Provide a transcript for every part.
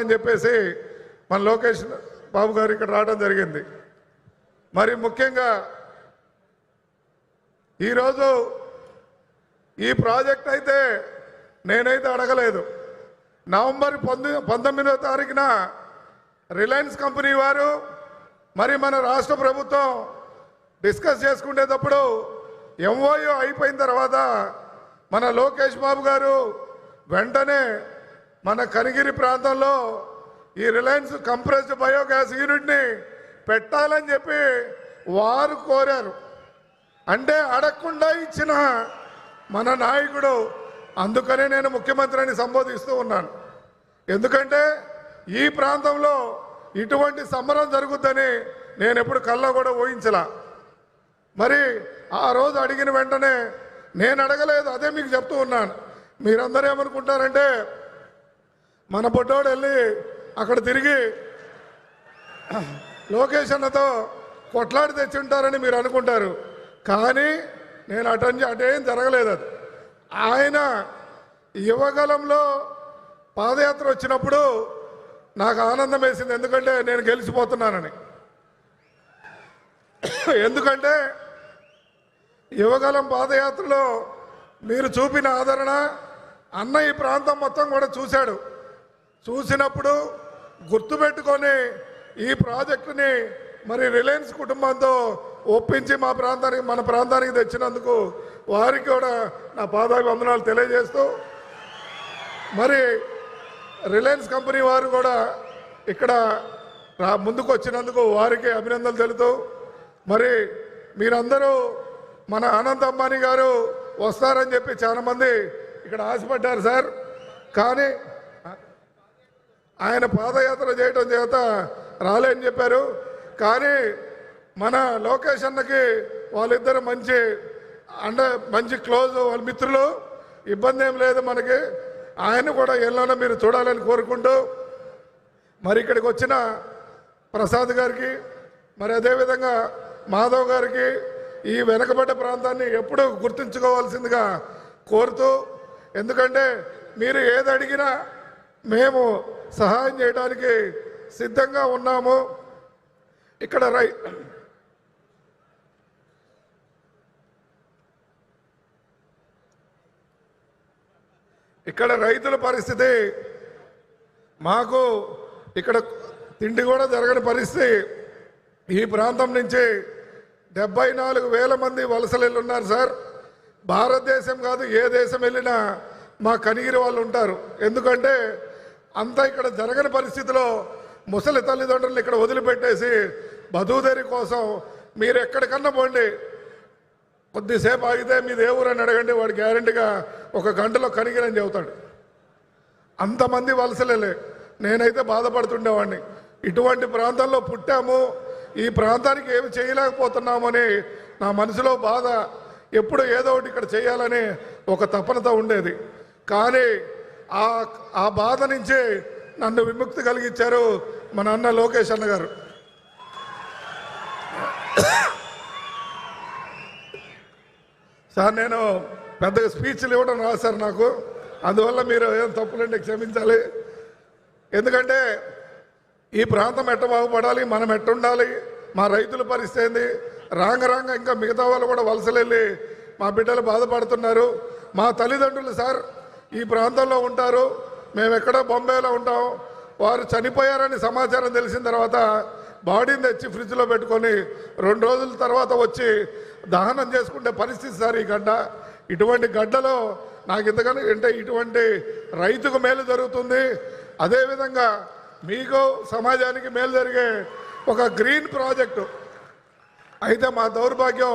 అని చెప్పేసి మన లోకేష్ బాబు గారు ఇక్కడ రావడం జరిగింది. మరి ముఖ్యంగా ఈరోజు ఈ ప్రాజెక్ట్ అయితే నేనైతే అడగలేదు. నవంబర్ పంతొమ్మిది పంతొమ్మిదో తారీఖున రిలయన్స్ కంపెనీ వారు మరి మన రాష్ట్ర ప్రభుత్వం డిస్కస్ చేసుకునేటప్పుడు ఎంఓయూ అయిపోయిన తర్వాత మన లోకేష్ బాబు గారు వెంటనే మన కనిగిరి ప్రాంతంలో ఈ రిలయన్స్ కంప్రెస్డ్ బయోగ్యాస్ యూనిట్ని పెట్టాలని చెప్పి వారు కోరారు. అంటే అడగకుండా ఇచ్చిన మన నాయకుడు అందుకనే నేను ముఖ్యమంత్రిని సంబోధిస్తూ ఉన్నాను. ఎందుకంటే ఈ ప్రాంతంలో ఇటువంటి సమరం జరుగుద్దని నేను ఎప్పుడు కల్లో కూడా ఊహించలా. మరి ఆ రోజు అడిగిన వెంటనే నేను అడగలేదు అదే మీకు చెప్తూ ఉన్నాను. మీరందరూ ఏమనుకుంటారంటే మన బొడ్డోడు వెళ్ళి అక్కడ తిరిగి లోకేష్ అన్నతో కొట్లాడి తెచ్చి ఉంటారని మీరు అనుకుంటారు. కానీ నేను అటెండ్ అటేం జరగలేదు అది. ఆయన యువగలంలో పాదయాత్ర వచ్చినప్పుడు నాకు ఆనందం వేసింది. ఎందుకంటే నేను గెలిచిపోతున్నానని. ఎందుకంటే యువగలం పాదయాత్రలో మీరు చూపిన ఆదరణ అన్న ఈ ప్రాంతం మొత్తం కూడా చూశాడు. చూసినప్పుడు గుర్తుపెట్టుకొని ఈ ప్రాజెక్టుని మరి రిలయన్స్ కుటుంబంతో ఒప్పించి మా ప్రాంతానికి మన ప్రాంతానికి తెచ్చినందుకు వారికి కూడా నా పాదాభివందనాలు తెలియజేస్తూ మరి రిలయన్స్ కంపెనీ వారు కూడా ఇక్కడ ముందుకు వచ్చినందుకు వారికి అభినందనలు తెలుతూ మరి మీరందరూ మన అనంత్ అంబానీ గారు వస్తారని చెప్పి చాలామంది ఇక్కడ ఆశపడ్డారు సార్. కానీ ఆయన పాదయాత్ర చేయటం చేత రాలేని చెప్పారు. కానీ మన లోకేష్ అన్నకి వాళ్ళిద్దరు మంచి అండ మంచి క్లోజ్ వాళ్ళ మిత్రులు. ఇబ్బంది ఏం లేదు మనకి. ఆయన కూడా ఎల్లోనో మీరు చూడాలని కోరుకుంటూ మరి ఇక్కడికి వచ్చిన ప్రసాద్ గారికి మరి అదేవిధంగా మాధవ్ గారికి ఈ వెనకబడ్డ ప్రాంతాన్ని ఎప్పుడూ గుర్తుంచుకోవాల్సిందిగా కోరుతూ ఎందుకంటే మీరు ఏది అడిగినా మేము సహాయం చేయడానికి సిద్ధంగా ఉన్నాము. ఇక్కడ రై ఇక్కడ రైతుల పరిస్థితి మాకు ఇక్కడ తిండి కూడా జరగని పరిస్థితి. ఈ ప్రాంతం నుంచి డెబ్బై నాలుగు వేల మంది వలసలు వెళ్ళి ఉన్నారు సార్. భారతదేశం కాదు ఏ దేశం వెళ్ళినా మా కనిగిరి వాళ్ళు ఉంటారు. ఎందుకంటే అంతా ఇక్కడ జరగని పరిస్థితిలో ముసలి తల్లిదండ్రులు ఇక్కడ వదిలిపెట్టేసి బదువుదేరి కోసం మీరు ఎక్కడికన్నా పోండి. కొద్దిసేపు ఆగితే మీ ఏ ఊరని అడగండి వాడు గ్యారంటీగా ఒక గంటలో కనిగిరని చెబుతాడు. అంతమంది వలసలేలే. నేనైతే బాధపడుతుండేవాడిని. ఇటువంటి ప్రాంతాల్లో పుట్టాము. ఈ ప్రాంతానికి ఏమి చేయలేకపోతున్నామని నా మనసులో బాధ. ఎప్పుడు ఏదో ఒకటి ఇక్కడ చేయాలని ఒక తపనతో ఉండేది. కానీ ఆ ఆ బాధ నుంచి నన్ను విముక్తి కలిగించారు మన అన్న లోకేష్ అన్న గారు. సార్ నేను పెద్దగా స్పీచ్లు ఇవ్వడం రాదు సార్ నాకు. అందువల్ల మీరు ఏం తప్పులంటే క్షమించాలి. ఎందుకంటే ఈ ప్రాంతం ఎట్ట బాగుపడాలి మనం ఎట్ట ఉండాలి మా రైతుల పరిస్థితి ఏంది? రాంగ రాంగ ఇంకా మిగతా వాళ్ళు కూడా వలసలు వెళ్ళి మా బిడ్డలు బాధపడుతున్నారు. మా తల్లిదండ్రులు సార్ ఈ ప్రాంతంలో ఉంటారు. మేము ఎక్కడో బొంబాయిలో ఉంటాం. వారు చనిపోయారని సమాచారం తెలిసిన తర్వాత బాడీని తెచ్చి ఫ్రిడ్జ్లో పెట్టుకొని రెండు రోజుల తర్వాత వచ్చి దహనం చేసుకుంటే పరిస్థితి సార్ ఈ గడ్డ. ఇటువంటి గడ్డలో నాకు ఇంతకన్నా అంటే ఇటువంటి రైతుకు మేలు జరుగుతుంది. అదేవిధంగా మీకు సమాజానికి మేలు జరిగే ఒక గ్రీన్ ప్రాజెక్టు. అయితే మా దౌర్భాగ్యం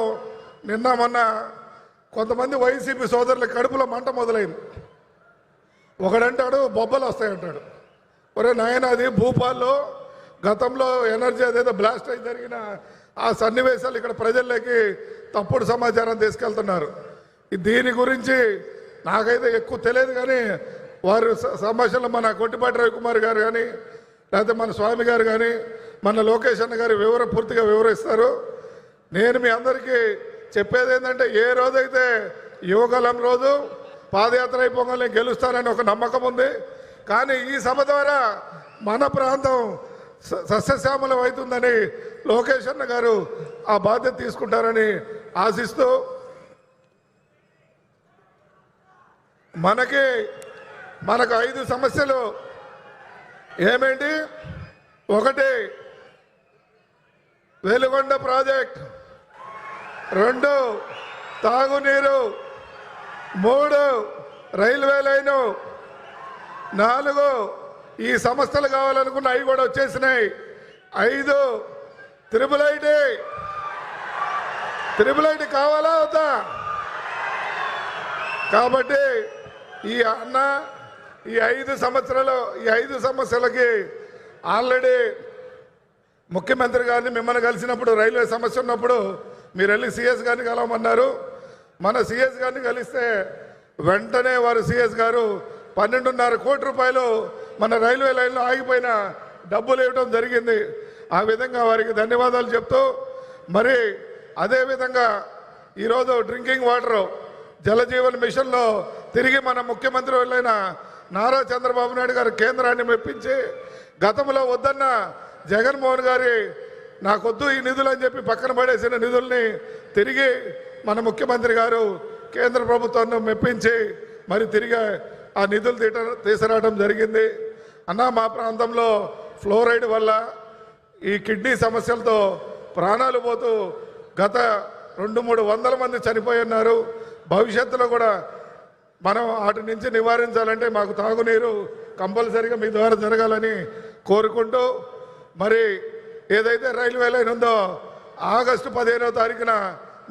నిన్న మొన్న కొంతమంది వైసీపీ సోదరుల కడుపులో మంట మొదలైంది. ఒకడంటాడు బొబ్బలు వస్తాయంటాడు. ఒరే నాయన అది భూపాల్లో గతంలో ఎనర్జీ అదేదో బ్లాస్ట్ అయి జరిగిన ఆ సన్నివేశాలు ఇక్కడ ప్రజల్లోకి తప్పుడు సమాచారం తీసుకెళ్తున్నారు. దీని గురించి నాకైతే ఎక్కువ తెలియదు కానీ వారు స- సంభాషణలో మన కొట్టిపాటి రవికుమార్ గారు కానీ లేకపోతే మన స్వామి గారు కానీ మన లోకేష్ అన్న గారు వివర పూర్తిగా వివరిస్తారు. నేను మీ అందరికీ చెప్పేది ఏంటంటే ఏ రోజైతే యువకాలం రోజు పాదయాత్ర అయిపోగానే గెలుస్తానని ఒక నమ్మకం ఉంది. కానీ ఈ సభ ద్వారా మన ప్రాంతం స- సస్యశ్యామలం అవుతుందని లోకేష్ అన్న గారు ఆ బాధ్యత తీసుకుంటారని ఆశిస్తూ మనకి మనకు ఐదు సమస్యలు ఏమేంటి? ఒకటి వెలుగొండ ప్రాజెక్ట్. రెండు తాగునీరు. మూడు రైల్వే లైను నాలుగు ఈ సంస్థలు కావాలనుకున్న అవి కూడా వచ్చేసినాయి. ఐదు త్రిబుల్ ఐటీ. త్రిబుల్ ఐటీ కావాలా అవుతా కాబట్టి ఈ అన్న ఈ ఐదు సంవత్సరాలు ఈ ఐదు సమస్యలకి ఆల్రెడీ ముఖ్యమంత్రి గారిని మిమ్మల్ని కలిసినప్పుడు రైల్వే సమస్య ఉన్నప్పుడు మీరు వెళ్ళి సిఎస్ గారిని కలవమన్నారు. మన సిఎస్ గారిని కలిస్తే వెంటనే వారు సిఎస్ గారు పన్నెండున్నర కోటి రూపాయలు మన రైల్వే లైన్లో ఆగిపోయిన డబ్బులు ఇవ్వడం జరిగింది. ఆ విధంగా వారికి ధన్యవాదాలు చెప్తూ మరి అదేవిధంగా ఈరోజు డ్రింకింగ్ వాటర్ జలజీవన్ మిషన్లో తిరిగి మన ముఖ్యమంత్రి వాళ్ళైన నారా చంద్రబాబు నాయుడు గారు కేంద్రాన్ని మెప్పించి గతంలో వద్దన్న జగన్మోహన్ గారి నాకొద్దు ఈ నిధులు అని చెప్పి పక్కన పడేసిన నిధుల్ని తిరిగి మన ముఖ్యమంత్రి గారు కేంద్ర ప్రభుత్వాన్ని మెప్పించి మరి తిరిగి ఆ నిధులు తీట తీసుకురావడం జరిగింది. అన్న మా ప్రాంతంలో ఫ్లోరైడ్ వల్ల ఈ కిడ్నీ సమస్యలతో ప్రాణాలు పోతూ గత రెండు మూడు వందల మంది చనిపోయి ఉన్నారు. భవిష్యత్తులో కూడా మనం వాటి నుంచి నివారించాలంటే మాకు తాగునీరు కంపల్సరీగా మీ ద్వారా జరగాలని కోరుకుంటూ మరి ఏదైతే రైల్వే లైన్ ఉందో ఆగస్టు పదిహేనవ తారీఖున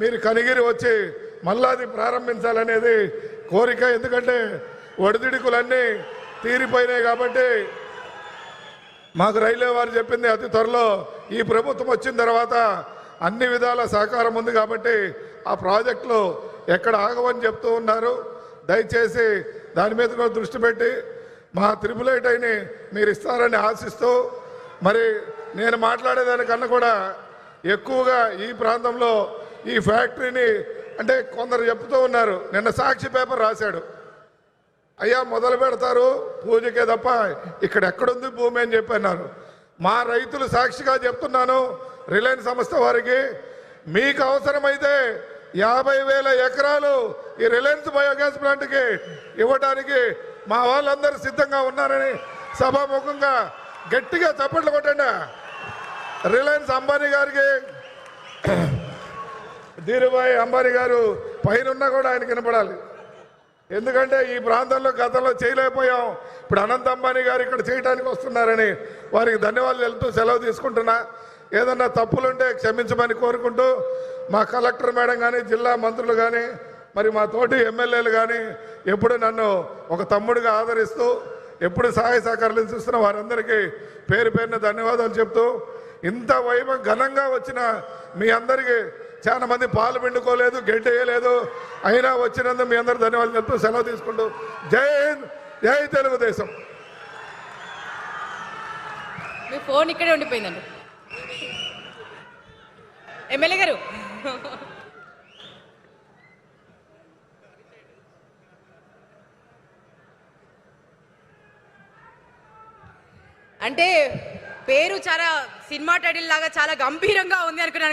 మీరు కనిగిరి వచ్చి మళ్ళా అది ప్రారంభించాలనేది కోరిక. ఎందుకంటే ఒడిదిడుకులన్నీ తీరిపోయినాయి కాబట్టి మాకు రైల్వే వారు చెప్పింది అతి త్వరలో ఈ ప్రభుత్వం వచ్చిన తర్వాత అన్ని విధాల సహకారం ఉంది కాబట్టి ఆ ప్రాజెక్టులు ఎక్కడ ఆగవని చెప్తూ ఉన్నారు. దయచేసి దాని మీద కూడా దృష్టి పెట్టి మా త్రిపుల్ ఎయిట్ అయిని మీరు ఇస్తారని ఆశిస్తూ మరి నేను మాట్లాడేదానికన్నా కూడా ఎక్కువగా ఈ ప్రాంతంలో ఈ ఫ్యాక్టరీని అంటే కొందరు చెప్తూ ఉన్నారు. నిన్న సాక్షి పేపర్ రాశాడు. అయ్యా మొదలు పెడతారు పూజకే తప్ప ఇక్కడ ఎక్కడుంది భూమి అని చెప్పన్నారు మా రైతులు సాక్షిగా చెప్తున్నాను రిలయన్స్ సంస్థ వారికి. మీకు అవసరమైతే యాభై వేల ఎకరాలు ఈ రిలయన్స్ బయోగ్యాస్ ప్లాంట్కి ఇవ్వడానికి మా వాళ్ళందరూ సిద్ధంగా ఉన్నారని సభాముఖంగా గట్టిగా చప్పట్లు కొట్టండి. రిలయన్స్ అంబానీ గారికి ధీరుభాయ్ అంబానీ గారు పైన కూడా ఆయన కనపడాలి ఎందుకంటే ఈ ప్రాంతంలో గతంలో చేయలేకపోయాం. ఇప్పుడు అనంత్ అంబానీ గారు ఇక్కడ చేయడానికి వస్తున్నారని వారికి ధన్యవాదాలు తెలుపుతూ సెలవు తీసుకుంటున్నా. ఏదన్నా తప్పులుంటే క్షమించమని కోరుకుంటూ మా కలెక్టర్ మేడం కానీ జిల్లా మంత్రులు కానీ మరి మా తోటి ఎమ్మెల్యేలు కానీ ఎప్పుడు నన్ను ఒక తమ్ముడిగా ఆదరిస్తూ ఎప్పుడు సహాయ సహకారాలు చూస్తున్న వారందరికీ పేరు పేరున ధన్యవాదాలు చెప్తూ ఇంత వైభవం ఘనంగా వచ్చిన మీ అందరికీ చాలా మంది పాలు పిండుకోలేదు గెడ్డేయలేదు అయినా వచ్చినందుకు మీ అందరు ధన్యవాదాలు చెప్తూ సెలవు తీసుకుంటూ జై హింద్ జై తెలుగుదేశం. మీ ఫోన్ ఇక్కడే ఉండిపోయిందండి. ఎమ్మెల్యే గారు. అంటే పేరు చాలా సినిమా టైటిల్ లాగా చాలా గంభీరంగా ఉంది అనుకున్నాను